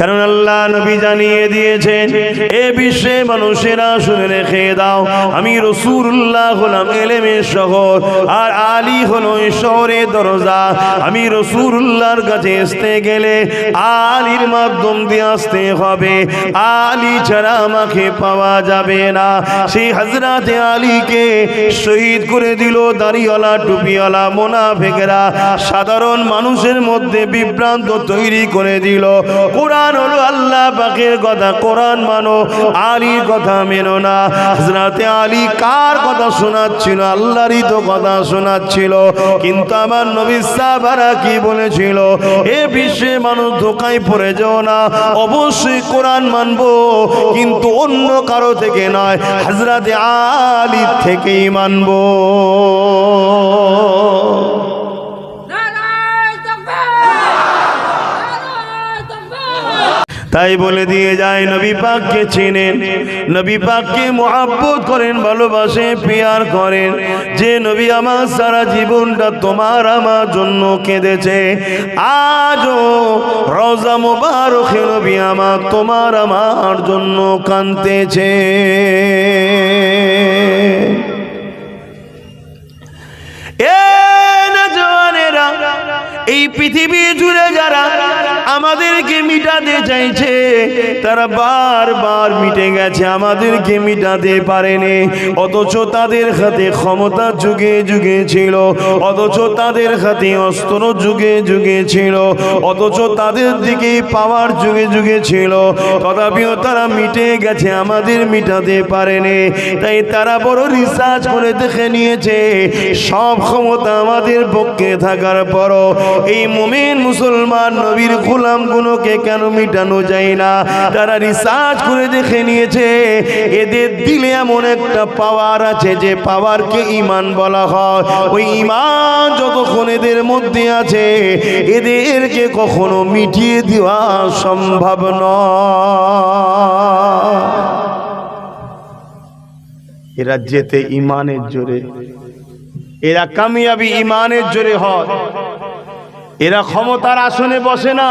কারণ আল্লাহ নবী জানিয়ে দিয়েছেন, এ বিশ্বে মানুষেরা শুনে রেখে দাও, আমি রসুল্লাহ হলাম এলেমের শহর, আর আলী হলো এই শহরের দরজা। আমি রসুল্লাহর কাছে আসতে গেলে আলীর মাধ্যম দিয়ে আসতে হবে। আলী ছাড়া আমাকে পাওয়া যাবে না। সেই হাজরাতে আলীকে শহীদ করে দিল দাড়িওয়ালা, টুপিওয়ালা, মোনাফেকেরা। সাধারণ মানুষের মধ্যে বিভ্রান্ত তৈরি করে দিল। কোরআন হলো আল্লাহ পাকের কথা, কোরআন মানো, আলীর কথা মেনো না। হাজরাতে আলী কার কথা শোনাচ্ছিল? আল্লাহরই তো কথা শোনাচ্ছিল। কিন্তু আমার নবী সাহাবারা কি বলেছিল? এ বিশ্বে মানুষ ধোকায় পড়ে যাও না। অবশ্যই কোরআন মানবো, কিন্তু অন্য কারও থেকে নয় হাজরাতে আলী থেকেই মানবো তাই বলে দিয়ে যায় নবী পাককে চিনেন। নবী পাককে মহাব্বত করেন, ভালোবাসে, পেয়ার করেন। যে নবী আমার সারা জীবনটা তোমার আমার জন্য কেঁদেছে। আজও রওজা মোবারকে নবী আমার তোমার আমার জন্য কানতেছে এই পৃথিবী জুড়ে যারা আমাদেরকে মিটাতে চাইছে, তারা বারবার মিটে গেছে, আমাদেরকে মিটাতে পারেনি। অথচ তাদের হাতে ক্ষমতা যুগে যুগে ছিল, অথচ তাদের হাতে অস্ত্র যুগে যুগে ছিল, অথচ তাদের দিকে পাওয়ার যুগে যুগে ছিল। তথাপিও তারা মিটে গেছে, আমাদের মিটাতে পারেনি। তাই তারা বড় রিসার্চ করে দেখে নিয়েছে, সব ক্ষমতা আমাদের পক্ষে থাকার পরও এই মুমিন মুসলমান নবীর গোলামগুলোকে কেন মিটানো যায় না? তারা রিসার্চ করে দেখে নিয়েছে, এদের দিলে এমন একটা পাওয়ার আছে যে পাওয়ারকে ইমান বলা হয়। ওই ইমান যতক্ষণ এদের মধ্যে আছে, এদেরকে কখনো মিটিয়ে দেওয়া সম্ভব নয়। এরা যেতে ইমানের জোরে, এরা কামিয়াবি ইমানের জোরে হয়। এরা ক্ষমতার আসনে বসে না।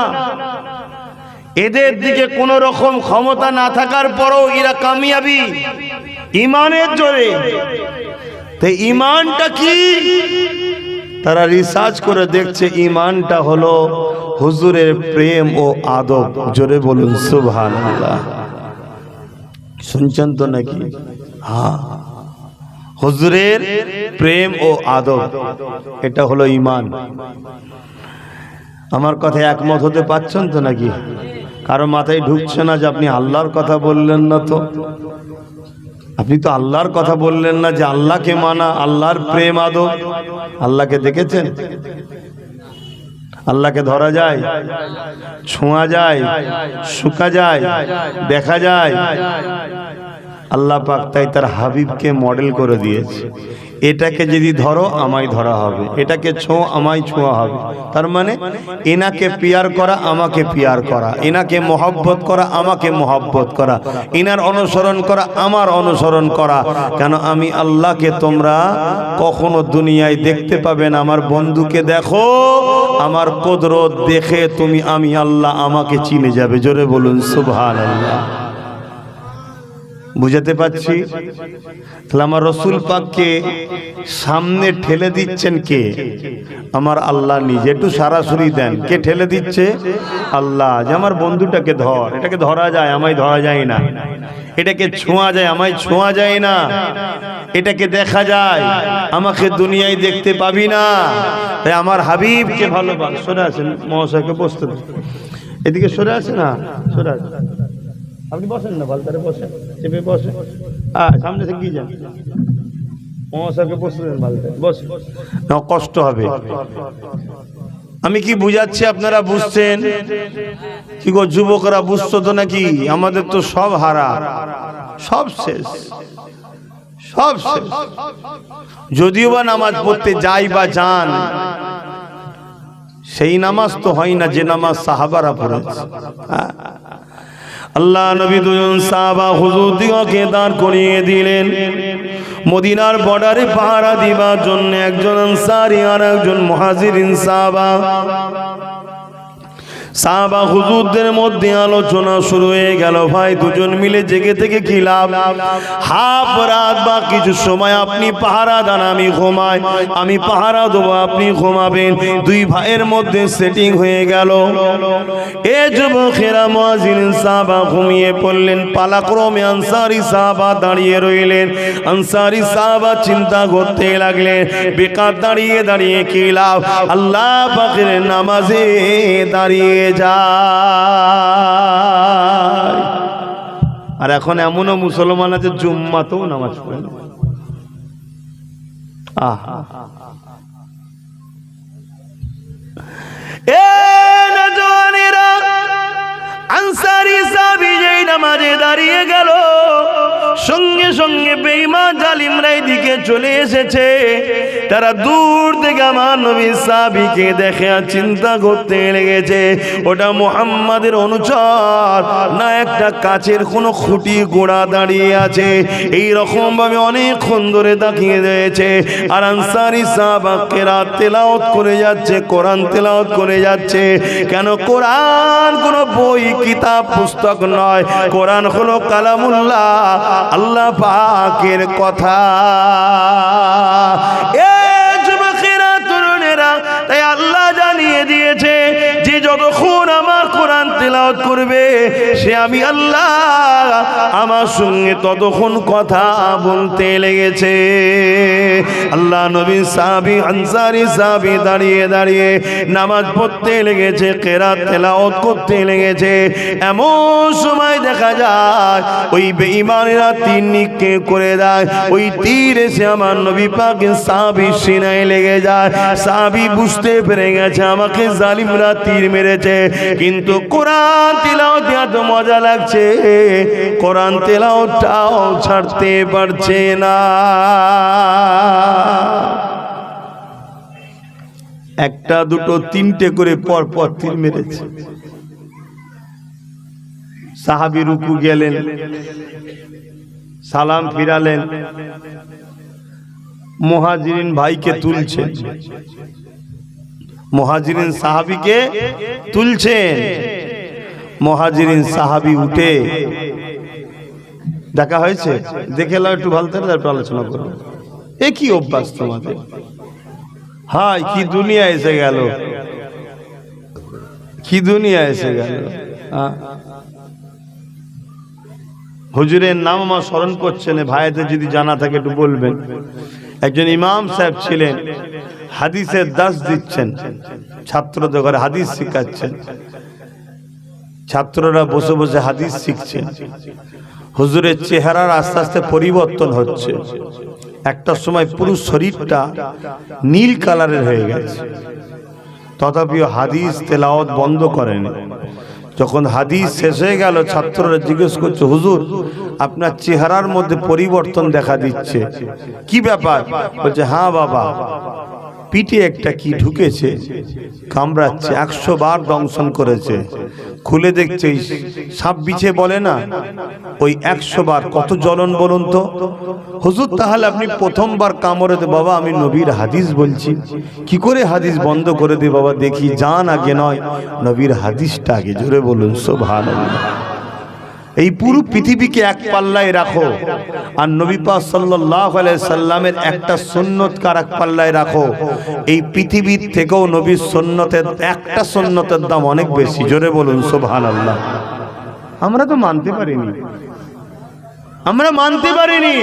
এদের দিকে কোনো রকম ক্ষমতা না থাকার পরও এরা কামিয়াবি। ইমানের জোরে। তো ইমানটা কি? তারা রিসার্চ করে দেখছে ইমানটা হলো হুজুরের প্রেম ও আদব। জোরে বলুন সুবহান শুনছেন তো নাকি? হ্যাঁ। হুজুরের প্রেম ও আদব। এটা হলো ইমান। আমার কথা একমত হতে পারছেন তো নাকি? কারও মাথায় ঢুকছে না যে আপনি আল্লাহর কথা বললেন না তো? আপনি তো আল্লাহর কথা বললেন না যে আল্লাহকে মানা, আল্লাহর প্রেম, আদব। আল্লাহকে দেখেছেন? আল্লাহকে ধরা যায়, ছোঁয়া যায়, শুকা যায়, দেখা যায়। আল্লাহ পাক তাই তার হাবিবকে মডেল করে দিয়েছে। এটাকে যদি ধরো, আমায় ধরা হবে। এটাকে ছো আমায় ছোঁয়া হবে। তার মানে এনাকে পিয়ার করা, আমাকে পিয়ার করা। এনাকে মহব্বত করা, আমাকে মহব্বত করা। এনার অনুসরণ করা, আমার অনুসরণ করা। কেন আমি আল্লাহকে তোমরা কখনো দুনিয়ায় দেখতে পাবে না। আমার বন্ধুকে দেখো, আমার কদরত দেখে তুমি আমি আল্লাহ আমাকে চিনে যাবে। জোরে বলুন সুবহান আল্লাহ বুঝাতে পারছি? তাহলে আমার রসুল পাককে সামনে ঠেলে দিচ্ছেন কে? আমার আল্লাহ নিজে। একটু সরাসরি দেন। কে ঠেলে দিচ্ছে? আল্লাহ। যে আমার বন্ধুটাকে ধর। এটাকে ধরা যায়, আমায় ধরা যায় না। এটাকে ছোঁয়া যায়, আমায় ছোঁয়া যায় না। এটাকে দেখা যায়, আমাকে দুনিয়ায় দেখতে পাবি না। তাই আমার হাবিবকে ভালোবাস। সরে আছেন মহাশয়কে বসতে এদিকে সরে আছে না? সরে আছে আপনি বসেন না ভালতারে বসেন চেপে বসেন। হ্যাঁ সামনে থেকে যান। মহাশয়কে বসতে দেন ভালতারে বসে না, কষ্ট হবে। আমি কি বুঝাচ্ছি আপনারা বুঝছেন? কি গো, যুবকরা বুঝছ তো নাকি? আমাদের তো সব হারা। সব শেষ। সব শেষ। যদিও বা নামাজ পড়তে যাই বা যান, সেই নামাজ তো হয় না যে নামাজ সাহাবারা পড়েছে। আল্লাহ নবী দুজন সাহাবা হুজুর দিগকে দাঁড় করিয়ে দিলেন। মদিনার বর্ডারে পাহারা দিবার জন্য একজন আনসারি আর একজন মহাজির সাহাবা। সাহাবা হুজুরদের মধ্যে আলোচনা শুরু হয়ে গেল। ভাই, দুজন মিলে জেগে থেকে কি লাভ? হাফ রাত বা কিছু সময় আপনি পাহারা দান, আমি ঘুমাই। আমি পাহারা দেবো, আপনি ঘুমাবেন। দুই ভাইয়ের মধ্যে সেটিং হয়ে গেল। এ যুবকেরা মুয়াজিন সাহাবা ঘুমিয়ে পড়লেন। পালাক্রমে আনসারি সাহাবা দাঁড়িয়ে রইলেন। আনসারি সাহাবা চিন্তা করতে লাগলেন, বেকার দাঁড়িয়ে দাঁড়িয়ে কি লাভ? আল্লাহ পাকের নামাজে দাঁড়িয়ে যায় আর এখন এমনও মুসলমান আছে জুম্মাতেও নামাজ পড়ে না। আহ এ নজওয়ানেরা আনসারি তারা দূর থেকে আমার নবী সাহাবীকে দেখে চিন্তা করতে লেগেছে। ওটা মুহাম্মাদের অনুচর, না একটা কাচের কোনো খুঁটি গোড়া দাঁড়িয়ে আছে। এই রকম ভাবে অনেকক্ষণ ধরে তাকিয়ে রয়েছে। আর আনসারি সাহাবা কেরাত তেলাওয়াত করে যাচ্ছে, কোরআন তেলাওয়াত করে যাচ্ছে। কেন কোরআন কোনো বই, কিতাব পুস্তক নয় কোরআন হলো কালামুল্লাহ আল্লাহ পাকের কথা। এ সে আমি আল্লাহ আমার সঙ্গে ততক্ষণ কথা বলতে লেগেছে। আল্লাহ নবী সাহাবি, আনসারি সাহাবি দাঁড়িয়ে দাঁড়িয়ে নামাজ পড়তে লেগেছে, কেরাত তেলাওয়াত করতে লেগেছে। এমন সময় দেখা যায়, ওই বেঈমানেরা তীর নিক্ষে করে দেয়। ওই তীর এসে আমার নবী পাকের সাহাবি সিনায় লেগে যায়। সাহাবি বুঝতে পেরে গেছে, আমাকে জালিমরা তীর মেরেছে। কিন্তু কোরআন তেলাওয়াত এত মজা লাগছে। কোরআন তেলাওয়াতটাও ছাড়তে পারছে না। একটা, দুটো, তিনটে করে পর পর তীর মেরেছে। সাহাবি রুকু গেলেন। সালাম ফিরালেন। মহাজিরিন ভাইকে তুলছেন মহাজিরিন সাহাবিকে তুলছেন মহাজিরিন সাহাবি উঠে দেখা হয়েছে। দেখে এলাম একটু ভালো তাহলে তারপর আলোচনা করব। এ কি অভ্যাস তোমাদের? হাই কি দুনিয়া এসে গেল। কি দুনিয়া এসে গেল? হুজুরের নাম আমার স্মরণ করছেন ভাইদের যদি জানা থাকে একটু বলবেন। একজন ইমাম সাহেব ছিলেন, হাদিসের দাস দিচ্ছেন ছাত্রদের ঘরে হাদিস শিখাচ্ছেন। ছাত্ররা বসে বসে হাদিস শিখছে। হুজুরের চেহারার আস্তে আস্তে পরিবর্তন হচ্ছে। একটা সময় পুরো শরীরটা নীল কালারের হয়ে গেছে। তথাপিও হাদিস তেলাওয়াত বন্ধ করেনি। যখন হাদিস শেষ হয়ে গেল, ছাত্ররা জিজ্ঞেস করছে, হুজুর, আপনার চেহারার মধ্যে পরিবর্তন দেখা দিচ্ছে। কি ব্যাপার? বলছে হ্যাঁ বাবা পিঠে একটা কি ঢুকেছে, কামড়াচ্ছে, একশো বার দংশন করেছে। খুলে দেখছে, সাপ বিছে বলে না, ওই একশো বার। কত জ্বলন বলুন তো। হুজুর, তাহলে আপনি প্রথমবার কামড়ে দে বাবা, আমি নবীর হাদিস বলছি। কি করে হাদিস বন্ধ করে দে বাবা? দেখি, জান আগে নয়। নবীর হাদিসটা আগে, জোরে বলুন সোভান এই পুরো পৃথিবীকে এক পাল্লায় রাখো। আর নবী পাক সাল্লাল্লাহু সাল্লামের একটা সুন্নত কার এক পাল্লায় রাখো? এই পৃথিবীর থেকেও নবীর সুন্নতের একটা সুন্নতের দাম অনেক বেশি। জোরে বলুন, সুবহানাল্লাহ। আমরা তো মানতে পারিনি। আমরা মানতে পারিনি।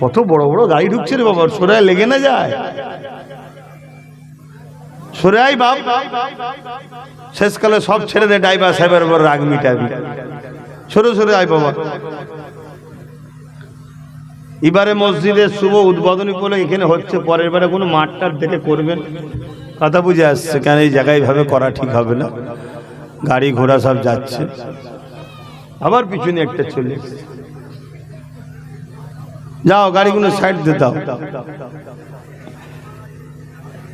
কত বড় বড় গাড়ি ঢুকছে রে বাবা সরাই লেগে না যায়? সরাই বাপ, শেষকালে সব ছেড়ে দে, ড্রাইভার সাহেবের রাগ মিটাবি। সরে সরে, আয় বাবা। এবারে মসজিদের শুভ উদ্বোধনী বলে এখানে হচ্ছে, পরের বারে কোনো মাঠটার দেখে করবেন। কথা বুঝে আসছে, কেন এই জায়গায় ভাবে করা ঠিক হবে না? গাড়ি ঘোড়া সব যাচ্ছে। আবার পিছনে একটা চলে। যাও, গাড়িগুলো সাইড দিয়ে দাও।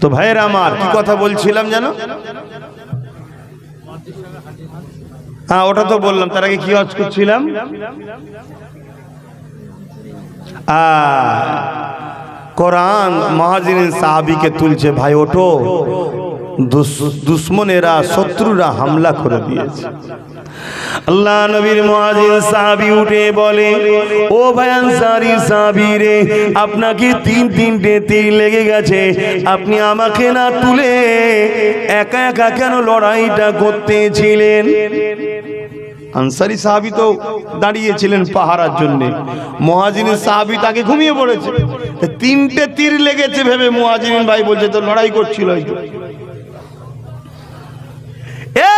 তো ভাইয়ের আমার, কি কথা বলছিলাম জানো হ্যাঁ ওটা তো বললাম। তার আগে কি হজ করছিলাম কোরআন মহাজিন সাহাবিকে তুলছে, ভাই, ওঠো। দুশ্মনেরা, শত্রুরা হামলা করে দিয়েছে। আল্লাহ নবীর মুয়াজিন সাহাবী উঠে বলে ও ভাই আনসারী সাহাবী রে আপনাকে তিন তিনটে তীর লেগে গেছে। আপনি আমাকে না তুলে একা একা কেন লড়াইটা করতেছিলেন? আনসারি সাহাবি তো দাঁড়িয়েছিলেন পাহারার জন্য। মহাজিনের সাহাবি তাকে ঘুমিয়ে পড়েছে। তিনটে তীর লেগেছে ভেবে মহাজিন ভাই বলছে তো লড়াই করছিল হয়তো এ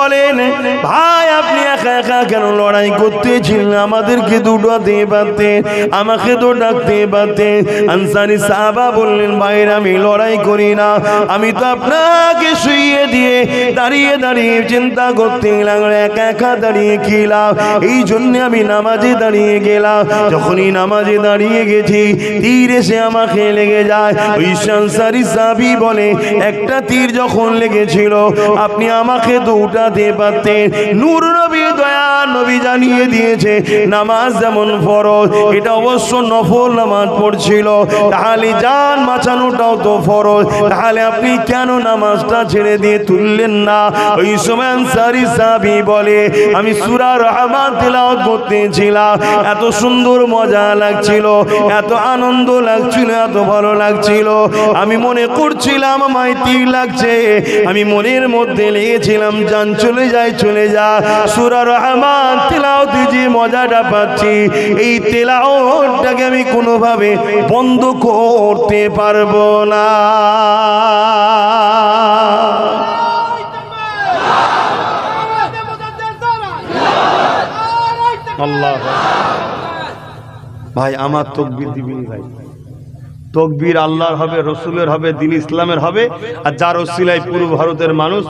বলেন, ভাই, আপনি একা একা কেন লড়াই করতেছিলেন আমাদেরকে দুটো দিয়ে পারতেন আমাকে তো ডাকতে পারতেন আনসারি সাহাবা বললেন ভাইরা আমি লড়াই করি না। আমি তো আপনাকে শুইয়ে দিয়ে দাঁড়িয়ে দাঁড়িয়ে চিন্তা করতে লাগল একা একা দাঁড়িয়ে খেলাম এই জন্য আমি নামাজে দাঁড়িয়ে গেলাম। যখনই নামাজে দাঁড়িয়ে গেছি, তীর এসে আমাকে লেগে যায়। ওই সানসারি সাবি বলে, একটা তীর যখন লেগেছিল, আপনি আমাকে তো উঠাতে পারতেন নূর নবী দয়া নবী জানিয়ে দিয়েছে, নামাজ যেমন ফরজ, এটা অবশ্য নফল নামাজ পড়ছিল। তাহলে জান বাঁচানোটাও তো ফরজ, তাহলে আপনি কেন নামাজটা ছেড়ে দিয়ে তুললেন না? ওই সময় আনসারি সাবি বলে, আমি সুরা রহমান তেলাওয়াত করতেছিলাম এত সুন্দর মজা লাগছিল, এত আনন্দ লাগছিল, এত ভালো লাগছিল। আমি মনে করছিলাম তীর লাগছে। আমি মনের মধ্যে লেগেছিলাম জান চলে যায় চলে যা। সুরা রহমান তেলাওতে যে মজাটা পাচ্ছি। এই তেলাওটাকে আমি কোনোভাবে বন্ধ করতে পারব না। আল্লাহ। ভাই আমার তকবির দিবিনি ভাই। তকবির আল্লাহর হবে, রসুলের হবে, দিন ইসলামের হবে। আর যার ওসিলায় পুরো ভারতের মানুষ,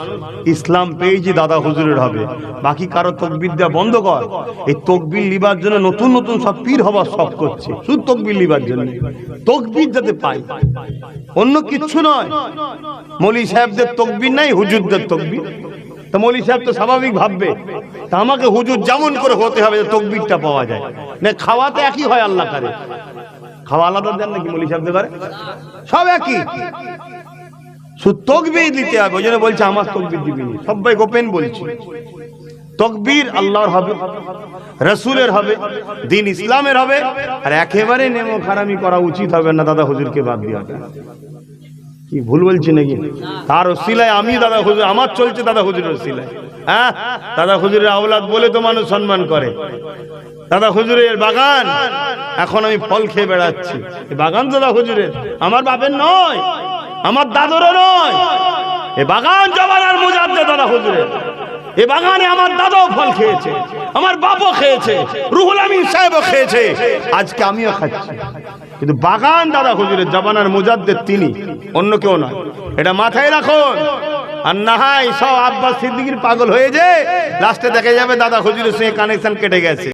ইসলাম পেয়েছি দাদা হুজুরের হবে। বাকি কারও তকবির দেওয়া বন্ধ কর। এই তকবির লিবার জন্য নতুন নতুন সব পীর হবার সব করছে। শুধু তকবির লিবার জন্য। তকবির যাতে পাই। অন্য কিচ্ছু নয়। মলি সাহেবদের তকবির নাই, হুজুরদের তকবির। তা মলি সাহেব তো স্বাভাবিক ভাববে। তা আমাকে হুজুর যেমন করে হতে হবে তকবিরটা পাওয়া যায়। না, খাওয়াতে একই হয় আল্লাহ কারে। তকবির হবে রসুলের হবে, দিন ইসলামের হবে, আর একেবারে নেমো খারামি করা উচিত হবে না দাদা হুজুরকে বাদ দিয়ে কি ভুল বলছি নাকি? তার ওসিলায় আমি দাদা হুজুর, আমার চলছে দাদা হুজুরের ওসিলায়। হ্যাঁ? দাদা হুজুরের আওলাদ বলে তো মানুষ সম্মান করে। দাদা হুজুরের বাগান। এখন আমি ফল খেয়ে বেড়াচ্ছি। বাগান দাদা হুজুরের। আমার বাপের নয়, আমার দাদুরও নয়। এ বাগান জমানার মুজাদ্দে দাদা হুজুরের। এ বাগানে আমার দাদাও ফল খেয়েছে, আমার বাপও খেয়েছে, রুহুল আমিন সাহেবও খেয়েছে। আজকে আমিও খাচ্ছি। কিন্তু বাগান দাদা হুজুরের জবানার মুজাদ্দের তিনি, অন্য কেউ নয়। এটা মাথায় রাখুন। আর না হয় সব আব্বাস সিদ্দিকির পাগল হয়ে যে, লাস্টে দেখা যাবে দাদা হুজুরের সঙ্গে কানেকশন কেটে গেছে।